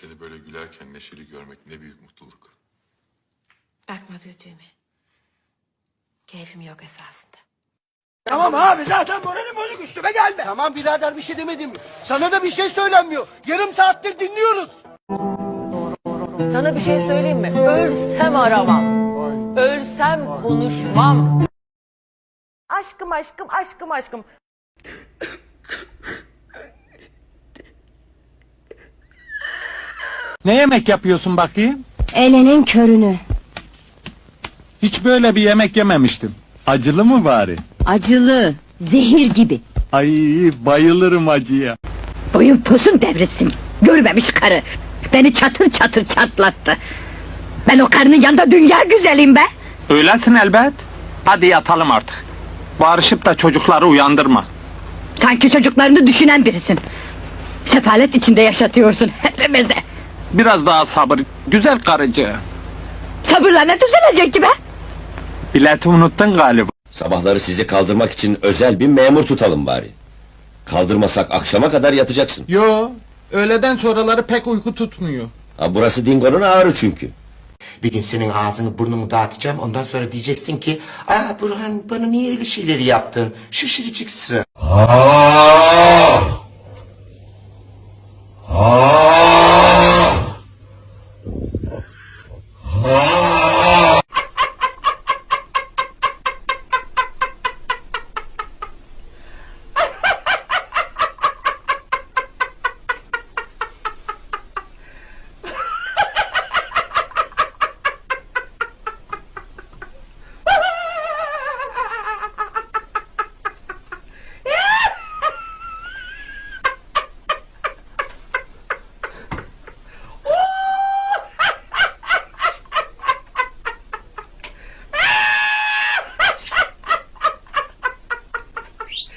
Seni böyle gülerken neşeli görmek ne büyük mutluluk. Bakma güldüğüme. Keyfim yok esasında. Tamam abi zaten moralim bozuk üstüme gelme. Tamam birader bir şey demedim. Sana da bir şey söylenmiyor. Yarım saattir dinliyoruz. Sana bir şey söyleyeyim mi? Ölsem aramam. Ölsem konuşmam. Aşkım aşkım aşkım aşkım. Ne yemek yapıyorsun bakayım? Elenin körünü. Hiç böyle bir yemek yememiştim. Acılı mı bari? Acılı, zehir gibi. Ay bayılırım acıya. Boyun posun devrilsin. Görmemiş karı. Beni çatır çatır çatlattı. Ben o karının yanında dünya güzelim be. Öylesin elbet. Hadi yatalım artık. Barışıp da çocukları uyandırma. Sanki çocuklarını düşünen birisin. Sefalet içinde yaşatıyorsun hepimizi. Biraz daha sabır. Güzel karıcı. Sabırla ne düzelecek ki be? Bileti unuttun galiba. Sabahları sizi kaldırmak için özel bir memur tutalım bari. Kaldırmasak akşama kadar yatacaksın. Yo, öğleden sonraları pek uyku tutmuyor. Ha, burası Dingo'nun ağrı çünkü. Bir gün senin ağzını burnunu dağıtacağım. Ondan sonra diyeceksin ki... Aa Burhan bana niye öyle şeyleri yaptın? Şaşıracaksın.